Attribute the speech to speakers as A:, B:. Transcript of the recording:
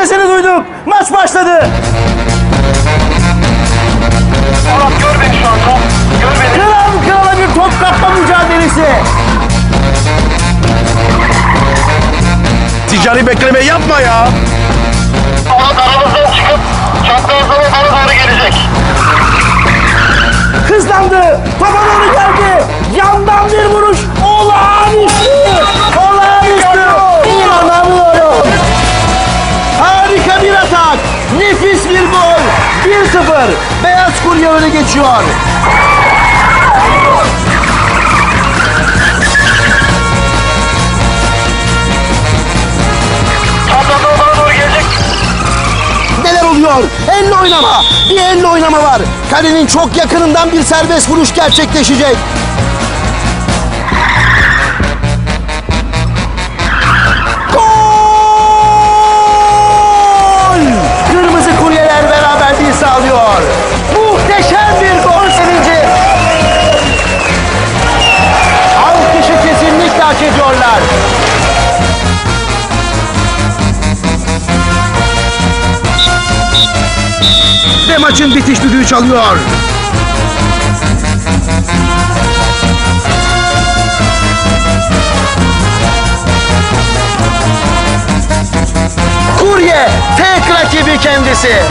A: sesini duyduk. Maç başladı.
B: Polat gör beni şu anda. Gör beni.
A: Kral krala bir top kapma mücadelesi.
C: Ticari bekleme yapma ya.
A: Bir gol. 1-0. Beyaz kurye öne geçiyor. Neler oluyor? Elle oynama. Bir elle oynama var. Kalenin çok yakınından bir serbest vuruş gerçekleşecek. Hak ediyorlar. Ve maçın bitiş düdüğü çalıyor. Kurye tek rakibi kendisi.